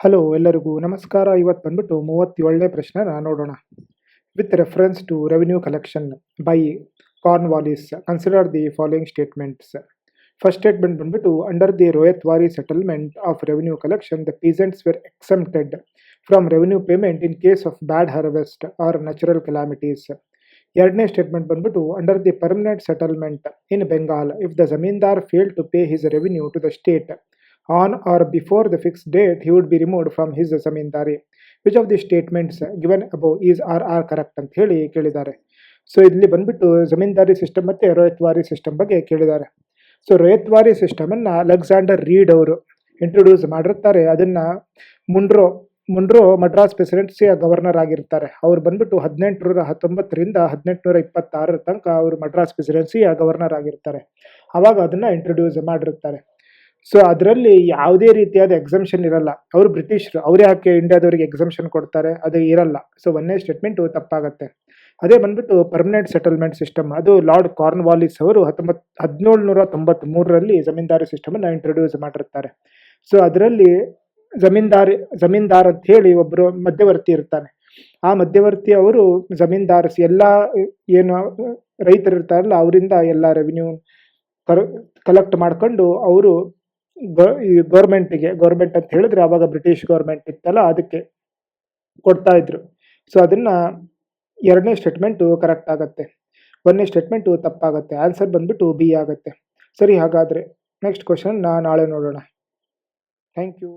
Hello ಎಲ್ಲರಿಗೂ ನಮಸ್ಕಾರ. ಇವತ್ತು ಬಂದ್ಬಿಟ್ಟು ಮೂವತ್ತೇಳನೇ ಪ್ರಶ್ನೆನ ನೋಡೋಣ. With reference to revenue collection by Cornwallis consider the following statements first statement ಬಂದ್ಬಿಟ್ಟು under the ryotwari settlement of revenue collection the peasants were exempted from revenue payment in case of bad harvest or natural calamities ಎರಡನೇ statement ಬಂದ್ಬಿಟ್ಟು under the permanent settlement in Bengal if the zamindar fail to pay his revenue to the state on or before the fixed date, he would be removed from his zamindari. Which of the statements given above is or are correct ಅಂತ ಹೇಳಿ ಕೇಳಿದ್ದಾರೆ. So ಇಲ್ಲಿ ಬಂದ್ಬಿಟ್ಟು zamindari system ಮತ್ತು ರೋಯತ್ವಾರಿ system ಬಗ್ಗೆ ಕೇಳಿದ್ದಾರೆ. So Ryotwari ಸಿಸ್ಟಮನ್ನು Alexander Read ಅವರು ಇಂಟ್ರೊಡ್ಯೂಸ್ ಮಾಡಿರ್ತಾರೆ. ಅದನ್ನು ಮುನ್ರೋ ಮುನ್ರೋ ಮಡ್ರಾಸ್ ಪ್ರೆಸಿಡೆನ್ಸಿಯ ಗವರ್ನರ್ ಆಗಿರ್ತಾರೆ. ಅವ್ರು ಬಂದ್ಬಿಟ್ಟು ಹದಿನೆಂಟುನೂರ ಹತ್ತೊಂಬತ್ತರಿಂದ ಹದಿನೆಂಟುನೂರ ಇಪ್ಪತ್ತಾರರ ತನಕ ಅವರು ಮಡ್ರಾಸ್ ಪ್ರೆಸಿಡೆನ್ಸಿಯ ಗವರ್ನರ್ ಆಗಿರ್ತಾರೆ. ಆವಾಗ ಅದನ್ನು ಇಂಟ್ರೊಡ್ಯೂಸ್ ಮಾಡಿರ್ತಾರೆ. ಸೊ ಅದರಲ್ಲಿ ಯಾವುದೇ ರೀತಿಯಾದ ಎಕ್ಸಮ್ಷನ್ ಇರಲ್ಲ. ಅವರು ಬ್ರಿಟಿಷರು, ಅವರೇ ಯಾಕೆ ಇಂಡಿಯಾದವ್ರಿಗೆ ಎಕ್ಸಮ್ಷನ್ ಕೊಡ್ತಾರೆ, ಅದು ಇರಲ್ಲ. ಸೊ ಒಂದೇ ಸ್ಟೇಟ್ಮೆಂಟ್ ತಪ್ಪಾಗುತ್ತೆ. ಅದೇ ಬಂದ್ಬಿಟ್ಟು ಪರ್ಮನೆಂಟ್ ಸೆಟಲ್ಮೆಂಟ್ ಸಿಸ್ಟಮ್ ಅದು ಲಾರ್ಡ್ ಕಾರ್ನ್ವಾಲಿಸ್ ಅವರು ಹತ್ತೊಂಬತ್ ಹದಿನೇಳು ನೂರ ತೊಂಬತ್ತ್ ಮೂರರಲ್ಲಿ ಜಮೀನ್ದಾರಿ ಸಿಸ್ಟಮನ್ನು ಇಂಟ್ರೊಡ್ಯೂಸ್ ಮಾಡಿರ್ತಾರೆ. ಸೊ ಅದರಲ್ಲಿ ಜಮೀನ್ದಾರಿ, ಜಮೀನ್ದಾರ್ ಅಂತ ಹೇಳಿ ಒಬ್ಬರು ಮಧ್ಯವರ್ತಿ ಇರ್ತಾನೆ. ಆ ಮಧ್ಯವರ್ತಿ ಅವರು ಜಮೀನ್ದಾರ್, ಎಲ್ಲ ಏನು ರೈತರು ಇರ್ತಾರಲ್ಲ ಅವರಿಂದ ಎಲ್ಲ ರೆವಿನ್ಯೂ ಕಲೆಕ್ಟ್ ಮಾಡ್ಕೊಂಡು ಅವರು ಗೌರ್ಮೆಂಟಿಗೆ ಗೌರ್ಮೆಂಟ್ ಅಂತ ಹೇಳಿದ್ರೆ ಆವಾಗ ಬ್ರಿಟಿಷ್ ಗೌರ್ಮೆಂಟ್ ಇತ್ತಲ್ಲ, ಅದಕ್ಕೆ ಕೊಡ್ತಾ ಇದ್ರು. ಸೊ ಅದನ್ನ ಎರಡನೇ ಸ್ಟೇಟ್ಮೆಂಟು ಕರೆಕ್ಟ್ ಆಗುತ್ತೆ. ಒಂದನೇ ಸ್ಟೇಟ್ಮೆಂಟು ತಪ್ಪಾಗುತ್ತೆ. ಆನ್ಸರ್ ಬಂದ್ಬಿಟ್ಟು ಬಿ ಆಗುತ್ತೆ. ಸರಿ, ಹಾಗಾದರೆ ನೆಕ್ಸ್ಟ್ ಕ್ವಶನ್ ನಾಳೆ ನೋಡೋಣ. Thank you